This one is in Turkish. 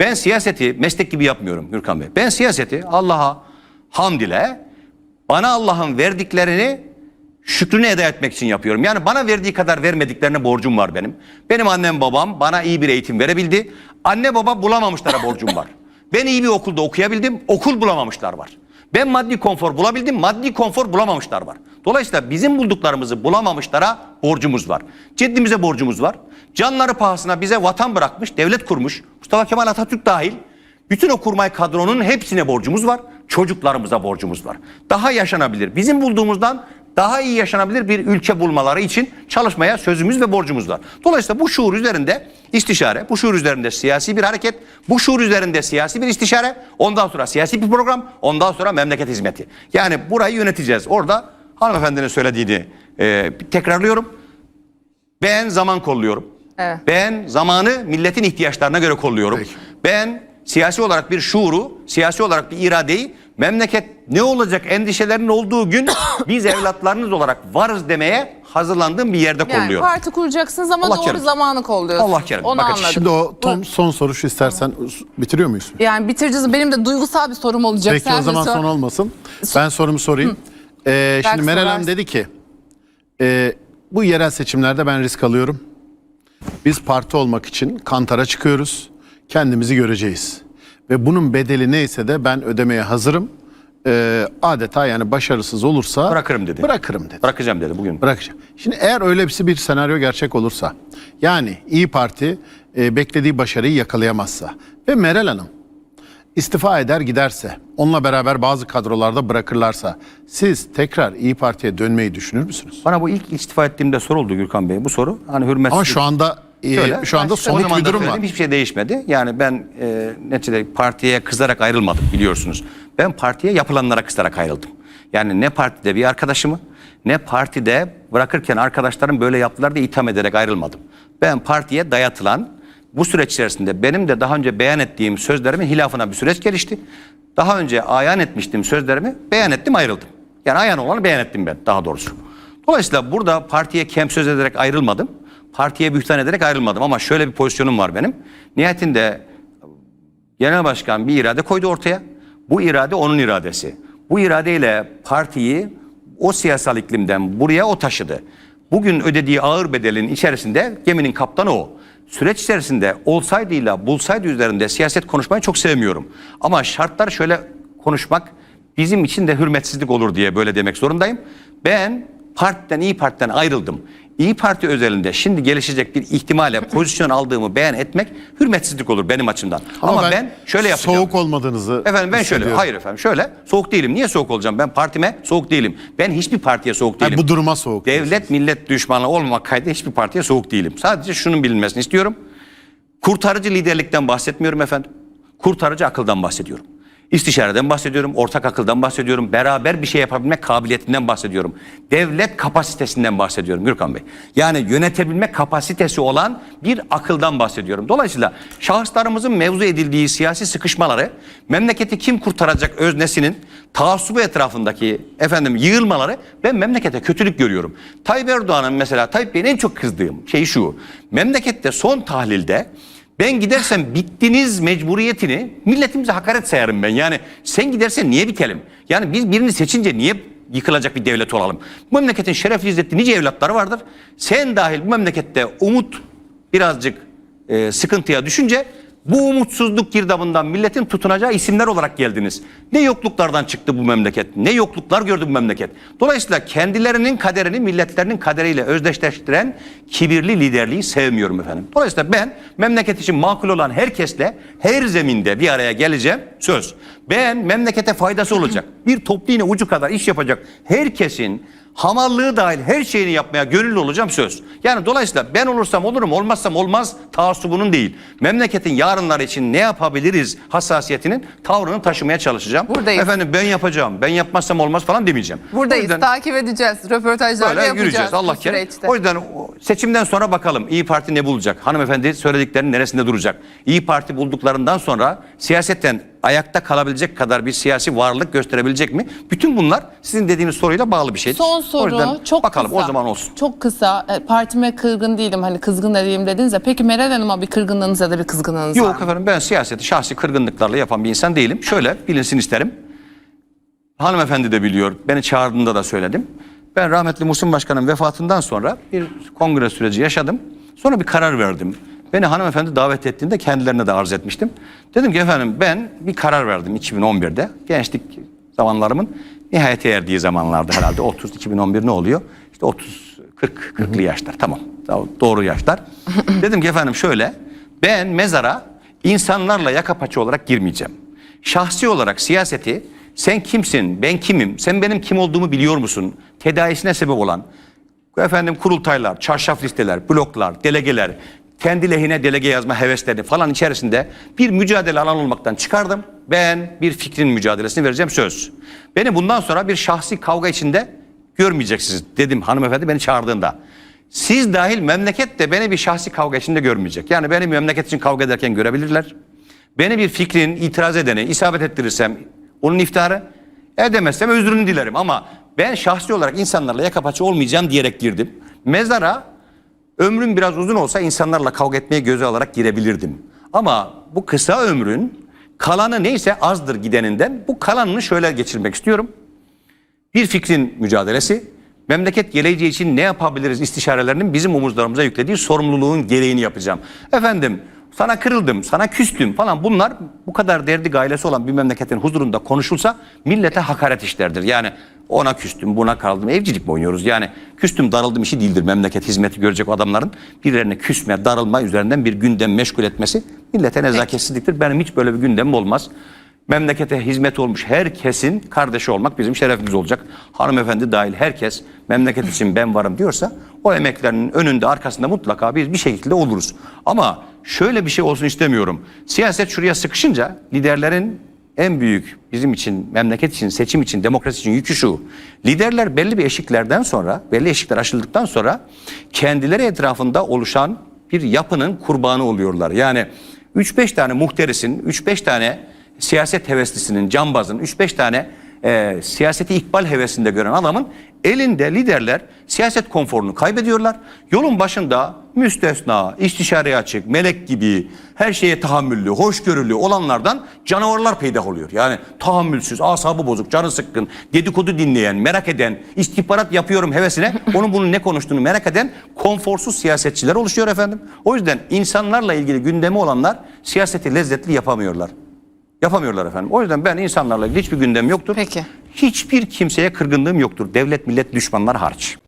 Ben siyaseti meslek gibi yapmıyorum Gürkan Bey. Ben siyaseti Allah'a hamd ile bana Allah'ın verdiklerini şükrünü eda etmek için yapıyorum. Yani bana verdiği kadar vermediklerine borcum var benim. Benim annem babam bana iyi bir eğitim verebildi. Anne baba bulamamışlara borcum var. Ben iyi bir okulda okuyabildim. Okul bulamamışlar var. Ben maddi konfor bulabildim. Maddi konfor bulamamışlar var. Dolayısıyla bizim bulduklarımızı bulamamışlara borcumuz var. Ceddimize borcumuz var. Canları pahasına bize vatan bırakmış, devlet kurmuş. Mustafa Kemal Atatürk dahil bütün o kurmay kadronun hepsine borcumuz var. Çocuklarımıza borcumuz var. Daha yaşanabilir. Bizim bulduğumuzdan daha iyi yaşanabilir bir ülke bulmaları için çalışmaya sözümüz ve borcumuz var. Dolayısıyla bu şuur üzerinde istişare, bu şuur üzerinde siyasi bir hareket, bu şuur üzerinde siyasi bir istişare, ondan sonra siyasi bir program, ondan sonra memleket hizmeti. Yani burayı yöneteceğiz. Orada hanımefendinin söylediğini e, tekrarlıyorum. Ben zaman kolluyorum. Evet. Ben zamanı milletin ihtiyaçlarına göre kolluyorum. Peki. Ben siyasi olarak bir şuuru, siyasi olarak bir iradeyi memleket ne olacak endişelerinin olduğu gün biz evlatlarınız olarak varız demeye hazırlandığım bir yerde Yani kolluyorum. parti kuracaksınız ama Allah doğru kerim. zamanı kolluyorsunuz. Allah kerim. Onu Bakın anladım. Şimdi o Tom son soru şu istersen bitiriyor muyuz? Yani bitireceğiz. Benim de duygusal bir sorum olacak. Peki Sen o zaman sor. son olmasın. Ben sorumu sorayım. Ee, şimdi Meral Hanım dedi ki e, bu yerel seçimlerde ben risk alıyorum. Biz parti olmak için kantara çıkıyoruz. Kendimizi göreceğiz. Ve bunun bedeli neyse de ben ödemeye hazırım. Ee, adeta yani başarısız olursa Bırakırım dedi. Bırakırım dedi. Bırakacağım dedi bugün. Bırakacağım. Şimdi eğer öyle bir senaryo gerçek olursa yani İyi Parti e, beklediği başarıyı yakalayamazsa ve Meral Hanım istifa eder giderse onunla beraber bazı kadrolarda bırakırlarsa siz tekrar İyi Parti'ye dönmeyi düşünür müsünüz? Bana bu ilk istifa ettiğimde soruldu Gürkan Bey. Bu soru hani hürmetsiz. Ama şu anda e, Şöyle, şu anda somut bir durum var. Hiçbir şey değişmedi. Yani ben e, neticede partiye kızarak ayrılmadım biliyorsunuz. Ben partiye yapılanlara kızarak ayrıldım. Yani ne partide bir arkadaşımı ne partide bırakırken arkadaşlarım böyle yaptılar diye itham ederek ayrılmadım. Ben partiye dayatılan bu süreç içerisinde benim de daha önce beyan ettiğim sözlerimin hilafına bir süreç gelişti. Daha önce ayan etmiştim sözlerimi beyan ettim ayrıldım. Yani ayan olanı beyan ettim ben daha doğrusu. Dolayısıyla burada partiye kem söz ederek ayrılmadım. Partiye bühtan ederek ayrılmadım ama şöyle bir pozisyonum var benim. Nihayetinde genel başkan bir irade koydu ortaya. Bu irade onun iradesi. Bu iradeyle partiyi o siyasal iklimden buraya o taşıdı. Bugün ödediği ağır bedelin içerisinde geminin kaptanı o. Süreç içerisinde olsaydıyla bulsaydı üzerinde siyaset konuşmayı çok sevmiyorum. Ama şartlar şöyle konuşmak bizim için de hürmetsizlik olur diye böyle demek zorundayım. Ben partiden iyi Parti'den ayrıldım. İyi Parti özelinde şimdi gelişecek bir ihtimale pozisyon aldığımı beyan etmek hürmetsizlik olur benim açımdan. Ama, ben, şöyle yapacağım. Soğuk olmadığınızı Efendim ben şöyle hayır efendim şöyle soğuk değilim. Niye soğuk olacağım? Ben partime soğuk değilim. Ben hiçbir partiye soğuk Yani değilim. bu duruma soğuk. Devlet millet düşmanı olmamak kaydı hiçbir partiye soğuk değilim. Sadece şunun bilinmesini istiyorum. Kurtarıcı liderlikten bahsetmiyorum efendim. Kurtarıcı akıldan bahsediyorum. İstişareden bahsediyorum, ortak akıldan bahsediyorum, beraber bir şey yapabilme kabiliyetinden bahsediyorum. Devlet kapasitesinden bahsediyorum Gürkan Bey. Yani yönetebilme kapasitesi olan bir akıldan bahsediyorum. Dolayısıyla şahıslarımızın mevzu edildiği siyasi sıkışmaları, memleketi kim kurtaracak öznesinin taassubu etrafındaki efendim yığılmaları ben memlekete kötülük görüyorum. Tayyip Erdoğan'ın mesela Tayyip Bey'in en çok kızdığım şey şu. Memlekette son tahlilde ben gidersem bittiniz mecburiyetini milletimize hakaret sayarım ben. Yani sen gidersen niye bitelim? Yani biz birini seçince niye yıkılacak bir devlet olalım? Bu memleketin şerefli izzetli nice evlatları vardır. Sen dahil bu memlekette umut birazcık e, sıkıntıya düşünce bu umutsuzluk girdabından milletin tutunacağı isimler olarak geldiniz. Ne yokluklardan çıktı bu memleket, ne yokluklar gördü bu memleket. Dolayısıyla kendilerinin kaderini milletlerinin kaderiyle özdeşleştiren kibirli liderliği sevmiyorum efendim. Dolayısıyla ben memleket için makul olan herkesle her zeminde bir araya geleceğim söz. Ben memlekete faydası olacak, bir toplu iğne ucu kadar iş yapacak herkesin hamallığı dahil her şeyini yapmaya gönüllü olacağım söz. Yani dolayısıyla ben olursam olurum olmazsam olmaz taassubunun değil. Memleketin yarınları için ne yapabiliriz hassasiyetinin tavrını taşımaya çalışacağım. Buradayız. Efendim ben yapacağım ben yapmazsam olmaz falan demeyeceğim. Buradayız. yüzden Takip edeceğiz. Röportajlar yapacağız. yürüyeceğiz Allah kerim. O yüzden seçimden sonra bakalım İyi Parti ne bulacak? Hanımefendi söylediklerinin neresinde duracak? İyi Parti bulduklarından sonra siyasetten ayakta kalabilecek kadar bir siyasi varlık gösterebilecek mi? Bütün bunlar sizin dediğiniz soruyla bağlı bir şey. Son soru çok bakalım kısa. o zaman olsun. Çok kısa. E, Partime kırgın değilim. Hani kızgın değilim dediniz ya. Peki Meral Hanım'a bir kırgınlığınız ya da bir kızgınlığınız var Yok efendim ben siyaseti şahsi kırgınlıklarla yapan bir insan değilim. Şöyle bilinsin isterim. Hanımefendi de biliyor. Beni çağırdığında da söyledim. Ben rahmetli Muhsin Başkan'ın vefatından sonra bir kongre süreci yaşadım. Sonra bir karar verdim. Beni hanımefendi davet ettiğinde kendilerine de arz etmiştim. Dedim ki efendim ben bir karar verdim 2011'de. Gençlik zamanlarımın nihayete erdiği zamanlarda herhalde 30 2011 ne oluyor? İşte 30 40 40'lı yaşlar tamam. Doğru yaşlar. Dedim ki efendim şöyle ben mezara insanlarla yaka paça olarak girmeyeceğim. Şahsi olarak siyaseti sen kimsin, ben kimim, sen benim kim olduğumu biliyor musun? Tedaisine sebep olan efendim kurultaylar, çarşaf listeler, bloklar, delegeler, kendi lehine delege yazma hevesleri falan içerisinde bir mücadele alan olmaktan çıkardım. Ben bir fikrin mücadelesini vereceğim söz. Beni bundan sonra bir şahsi kavga içinde görmeyeceksiniz dedim hanımefendi beni çağırdığında. Siz dahil memleket de beni bir şahsi kavga içinde görmeyecek. Yani beni memleket için kavga ederken görebilirler. Beni bir fikrin itiraz edeni isabet ettirirsem onun iftiharı edemezsem özrünü dilerim. Ama ben şahsi olarak insanlarla yaka olmayacağım diyerek girdim. Mezara ömrüm biraz uzun olsa insanlarla kavga etmeye göze alarak girebilirdim. Ama bu kısa ömrün kalanı neyse azdır gideninden bu kalanını şöyle geçirmek istiyorum. Bir fikrin mücadelesi, memleket geleceği için ne yapabiliriz istişarelerinin bizim omuzlarımıza yüklediği sorumluluğun gereğini yapacağım. Efendim sana kırıldım, sana küstüm falan bunlar bu kadar derdi gailesi olan bir memleketin huzurunda konuşulsa millete hakaret işlerdir. Yani ona küstüm, buna kaldım. Evcilik mi oynuyoruz? Yani küstüm, darıldım işi değildir. Memleket hizmeti görecek adamların birilerine küsme, darılma üzerinden bir gündem meşgul etmesi millete nezaketsizliktir. Benim hiç böyle bir gündemim olmaz. Memlekete hizmet olmuş herkesin kardeşi olmak bizim şerefimiz olacak. Hanımefendi dahil herkes memleket için ben varım diyorsa o emeklerinin önünde arkasında mutlaka biz bir şekilde oluruz. Ama şöyle bir şey olsun istemiyorum. Siyaset şuraya sıkışınca liderlerin en büyük bizim için, memleket için, seçim için, demokrasi için yükü şu. Liderler belli bir eşiklerden sonra, belli eşikler aşıldıktan sonra kendileri etrafında oluşan bir yapının kurbanı oluyorlar. Yani 3-5 tane muhterisin, 3-5 tane siyaset heveslisinin, cambazın, 3-5 tane e, siyaseti ikbal hevesinde gören adamın elinde liderler siyaset konforunu kaybediyorlar. Yolun başında müstesna, istişareye açık, melek gibi, her şeye tahammüllü, hoşgörülü olanlardan canavarlar peydah oluyor. Yani tahammülsüz, asabı bozuk, canı sıkkın, dedikodu dinleyen, merak eden, istihbarat yapıyorum hevesine, onun bunun ne konuştuğunu merak eden konforsuz siyasetçiler oluşuyor efendim. O yüzden insanlarla ilgili gündemi olanlar siyaseti lezzetli yapamıyorlar. Yapamıyorlar efendim. O yüzden ben insanlarla ilgili hiçbir gündem yoktur. Peki. Hiçbir kimseye kırgınlığım yoktur. Devlet millet düşmanlar hariç.